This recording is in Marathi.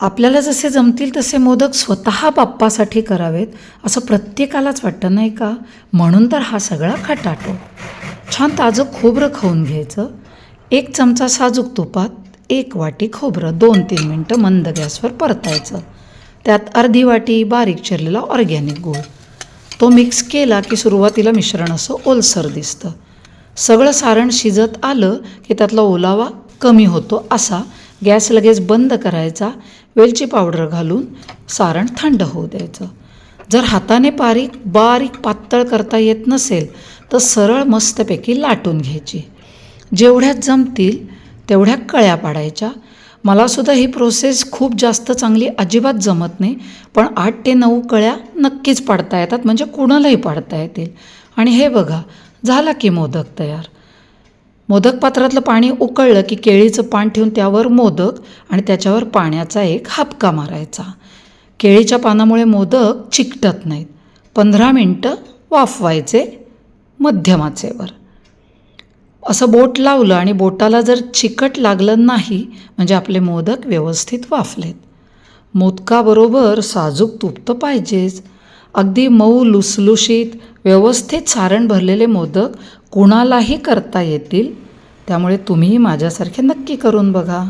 आपल्याला जसे जमतील तसे मोदक स्वतः बाप्पासाठी करावेत असं प्रत्येकालाच वाटतं नाही का? म्हणून तर हा सगळा खटाटो. छान ताजं खोबरं खाऊन घ्यायचं. एक चमचा साजूक तुपात एक वाटी खोबरं दोन तीन मिनटं मंद गॅसवर परतायचं. त्यात अर्धी वाटी बारीक चिरलेला ऑर्गॅनिक गूळ. तो मिक्स केला की सुरुवातीला मिश्रण असं ओलसर दिसतं. सगळं सारण शिजत आलं की त्यातला ओलावा कमी होतो असा गॅस लगेच बंद करायचा वेलची पावडर घालून सारण थंड होऊ द्यायचं. जर हाताने बारीक बारीक पातळ करता येत नसेल तर सरळ मस्तपैकी लाटून घ्यायची. जेवढ्या जमतील तेवढ्या कळ्या पाडायच्या. मलासुद्धा ही प्रोसेस खूप जास्त चांगली अजिबात जमत नाही पण आठ ते नऊ कळ्या नक्कीच पाडता येतात म्हणजे कुणालाही पाडता येतील. आणि हे बघा झाला की मोदक तयार. मोदक पात्रातलं पाणी उकळलं की केळीचं पान ठेवून त्यावर मोदक आणि त्याच्यावर पाण्याचा एक हापका मारायचा. केळीच्या पानामुळे मोदक चिकटत नाहीत. पंधरा मिनटं वाफवायचे मध्यमाचेवर. असं बोट लावलं आणि बोटाला जर चिकट लागलं नाही म्हणजे आपले मोदक व्यवस्थित वाफलेत. मोदकाबरोबर साजूक तूप तर पाहिजेच. अगदी मऊ लुसलुशीत व्यवस्थित सारण भरलेले मोदक कुणालाही करता येतील त्यामुळे तुम्हीही माझ्यासारखे नक्की करून बघा.